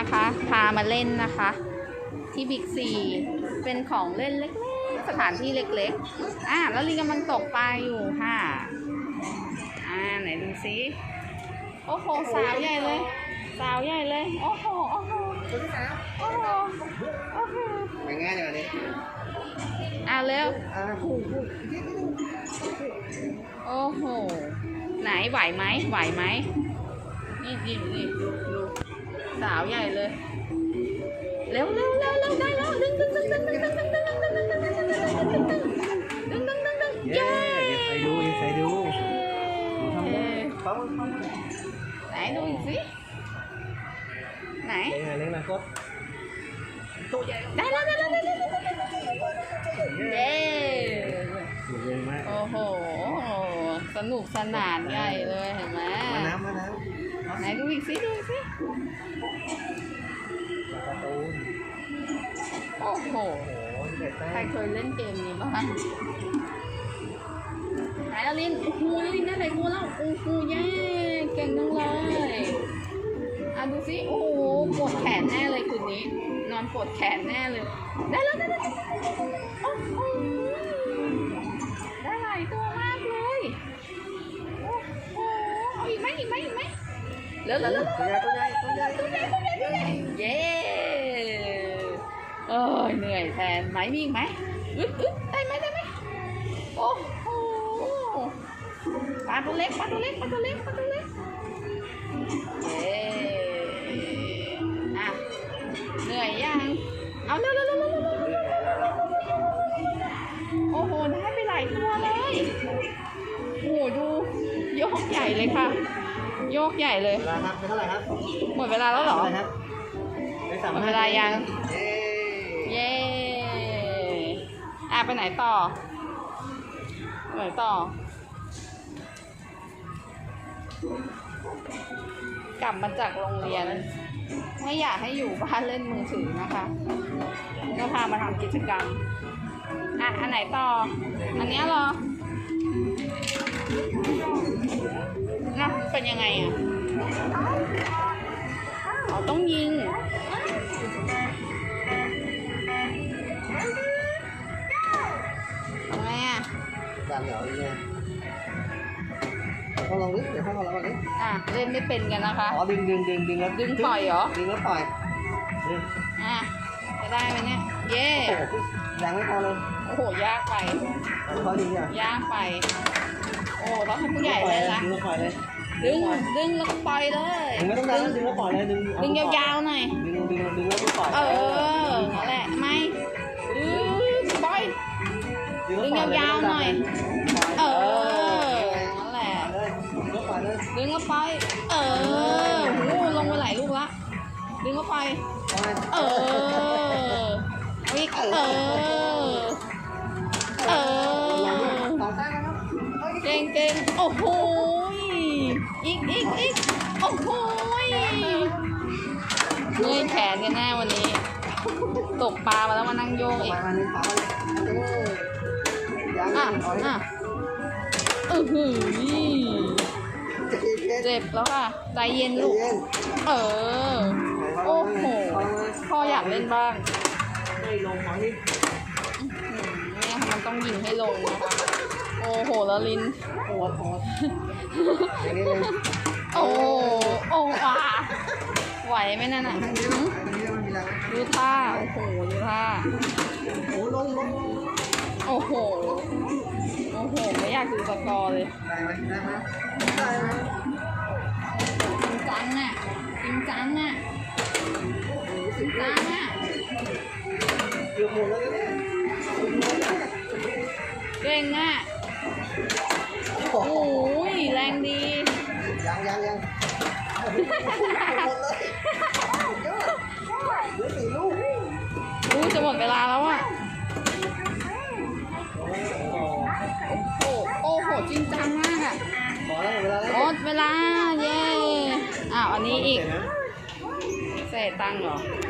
นะคะ พามาเล่นนะคะ ที่บิ๊กซีเป็นของเล่นเล็กๆสถานที่เล็กๆอะแล้วลิงกำลังตกปลาอยู่ค่ะอ่าไหนดูซิโอ้โหสาวใหญ่เลย สาวใหญ่เลยโอ้โหโอ้โหโอ้โหโอ้โหเป็นไงเนี่ยวันนี้อะเร็วอ่าคู่คู่โอ้โหไหนไหวไหมไหวไหมนี่นี่นี่ดู สาวใหญ่เลย เร็วเร็วเร็วเร็วได้แล้วดึงดึงดึงดึงดึงดึงดึงดึงดึงดึงดึงดึงดึงดึงดึงดึงดึงดึงเย้เดี๋ยวใส่ดูเดี๋ยวใส่ดูดูทำได้ปั๊มปั๊มไหนดูอีกสิไหนเลี้ยงอะไรเลี้ยงอะไรก็ตัวใหญ่ได้แล้วได้แล้วได้แล้วเย้ตัวใหญ่มากโอ้โหสนุกสนานใหญ่เลยเห็นไหมมาน้ำมาน้ ไหนดูอีกสิดูอีกสิการ์ตูนโอ้โหโอ้โหเด็ดใครเคยเล่นเกมนี้บ้างไหนละลินโอ้โหลินได้ไหนกูแล้วโอ้โหเย้เก่งจังเลยอะดูสิโอ้โหปวดแขนแน่เลยคืนนี้ นอนปวดแขนแน่เลย ได้แล้วได้แล้วโอ้โห ร็วเร็วเร็วตัวใหญ่ตัวใหญ่ตัวใหญ่ตัวใหญ่ตัวใหญ่ตัวใหญ่เย้เอ้ยเหนื่อยแทนไหมมีอีกไหมอึ๊ดอึ๊ดได้ไหมได้ไหมโอ้โหปลาตัวเล็กปลาตัวเล็กปลาตัวเล็กปลาตัวเล็กเย้อะเหนื่อยยังเอาเร็วเร็วเร็วเร็วเร็วเร็วเร็วโอ้โหได้ไปหลายตัวเลยโอ้โหดูโยกใหญ่เลยค่ะ โยกใหญ่เลย เวลาครับเป็นเท่าไหร่ครับหมดเวลาแล้วเหรอท่าไหร่ครับได้สามหมดเวลายัง เย้เย้อะไปไหนต่อไปไหนต่อ กลับมาจากโรงเรียน ไม่อยากให้อยู่บ้านเล่นมือถือนะคะก็พามาทำกิจกรรม อะ อันไหนต่อ อันเนี้ยเหรอ ยังไงอะอ๋อต้องยิง ทำไงอะจานเหรอยังไงเดี๋ยวเขาลองดิเดี๋ยวเขาลองลองดิอะ เล่นไม่เป็นกันนะคะ อ๋อดึงดึงดึงดึงแล้วดึงปล่อยเหรอ ดึงแล้วปล่อยดึงอะ จะได้ไหมเนี่ย เย้โอ้โหยังไม่พอเลยโอ้โห ยากไป เขาดึงอย่างยากไป โอ้ต้องให้ผู้ใหญ่เล่นละ ดึงแล้วปล่อยเลย ดึงดึงแล้วก็ปล่อยเลยดึงไม่ต้องดันดึงแล้วปล่อยเลยดึงดึงยาวๆหน่อยๆดึงดึงดึงแล้วก็ปล่อยเออนั่นแหละไม่อือปล่อยดึงยาวๆหน่อยเออนั่นแหละเลยดึงแล้วปล่อยเลยดึงแล้วปล่อยเออโหลงไปหลายลูกละดึงแล้วปล่อยปล่อยเออเอาอีกเออเออต่อแต้มนะครับเก่งเก่งโอ้โหย อีกอีกโอ้โหยเมื่อยแขนกันแน่วันนี้ ตกปลามาแล้วมานั่งโยกอีกอะอะอือหือเย็นเจ็บแล้วค่ะ ใจเย็นลูก เออ โอ้โห พ่ออยากเล่นบ้างไม่ลงขอนี่อืมเนี่ยค่ะมันต้องยิงให้ลงนะคะ โอ้โหแล้วลินปวดปวดอย่างนี้เลยโอ้โอ้ว้าไหวไหมนั่นอะ อันนี้หืมอันนี้มันมีอะไรดูท่า โอ้โหดูท่า โอ้ลงลงโอ้โห โอ้โห ไม่อยากดูสกอร์เลย ได้ไหมได้ไหมได้ไหมจริงจังอะ จริงจังอะจริงจังอะ เกือบหมดแล้วเนี่ย เก่งอะ โอ้โหโอ้ยแรงดี ยังยังยังหมดเลยยอดเหลือสี่ลูกอู้จะหมดเวลาแล้วอะ โอ้โห โอ้โหโอ้โหจริงจังมากอะพอแล้วหมดเวลาแล้วหมดเวลา เย้ อ้าว อันนี้อีก เสร็จนะเศษตังค์เหรอเ